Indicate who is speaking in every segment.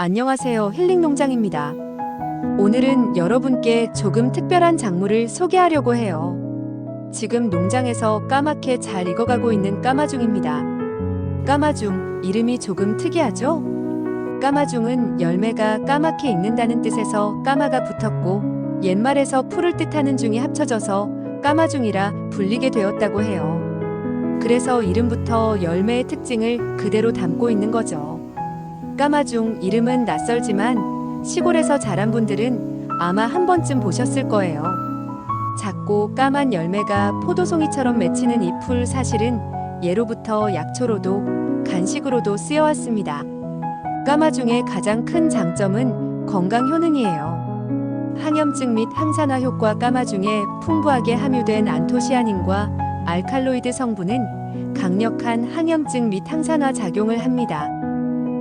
Speaker 1: 안녕하세요. 힐링 농장입니다. 오늘은 여러분께 조금 특별한 작물을 소개하려고 해요. 지금 농장에서 까맣게 잘 익어가고 있는 까마중입니다. 까마중, 이름이 조금 특이하죠? 까마중은 열매가 까맣게 익는다는 뜻에서 까마가 붙었고, 옛말에서 풀을 뜻하는 중이 합쳐져서 까마중이라 불리게 되었다고 해요. 그래서 이름부터 열매의 특징을 그대로 담고 있는 거죠. 까마중 이름은 낯설지만 시골에서 자란 분들은 아마 한 번쯤 보셨을 거예요. 작고 까만 열매가 포도송이처럼 맺히는 이 풀 사실은 예로부터 약초로도 간식으로도 쓰여왔습니다. 까마중의 가장 큰 장점은 건강 효능이에요. 항염증 및 항산화 효과 까마중에 풍부하게 함유된 안토시아닌과 알칼로이드 성분은 강력한 항염증 및 항산화 작용을 합니다.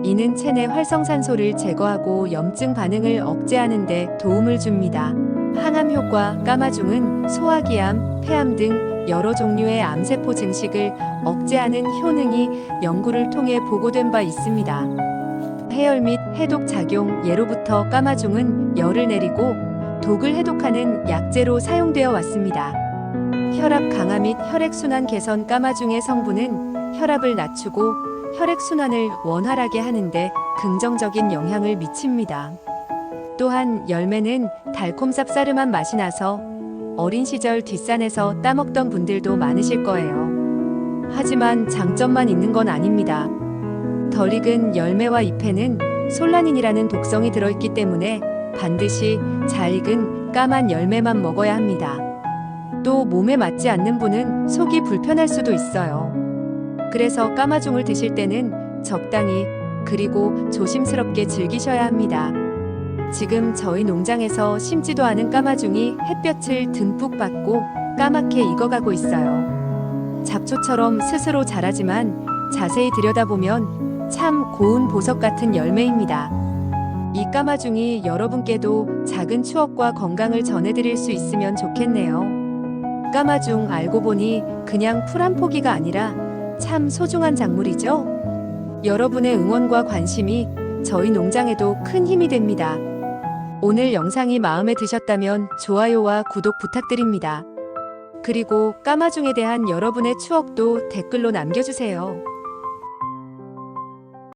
Speaker 1: 이는 체내 활성산소를 제거하고 염증 반응을 억제하는 데 도움을 줍니다. 항암 효과 까마중은 소화기암, 폐암 등 여러 종류의 암세포 증식을 억제하는 효능이 연구를 통해 보고된 바 있습니다. 해열 및 해독 작용 예로부터 까마중은 열을 내리고 독을 해독하는 약재로 사용되어 왔습니다. 혈압 강화 및 혈액순환 개선 까마중의 성분은 혈압을 낮추고 혈액순환을 원활하게 하는데 긍정적인 영향을 미칩니다. 또한 열매는 달콤 쌉싸름한 맛이 나서 어린 시절 뒷산에서 따먹던 분들도 많으실 거예요. 하지만 장점만 있는 건 아닙니다. 덜 익은 열매와 잎에는 솔라닌이라는 독성이 들어있기 때문에 반드시 잘 익은 까만 열매만 먹어야 합니다. 또 몸에 맞지 않는 분은 속이 불편할 수도 있어요. 그래서 까마중을 드실 때는 적당히 그리고 조심스럽게 즐기셔야 합니다. 지금 저희 농장에서 심지도 않은 까마중이 햇볕을 듬뿍 받고 까맣게 익어가고 있어요. 잡초처럼 스스로 자라지만 자세히 들여다보면 참 고운 보석 같은 열매입니다. 이 까마중이 여러분께도 작은 추억과 건강을 전해드릴 수 있으면 좋겠네요. 까마중 알고 보니 그냥 풀 한 포기가 아니라 참 소중한 작물이죠? 여러분의 응원과 관심이 저희 농장에도 큰 힘이 됩니다. 오늘 영상이 마음에 드셨다면 좋아요와 구독 부탁드립니다. 그리고 까마중에 대한 여러분의 추억도 댓글로 남겨주세요.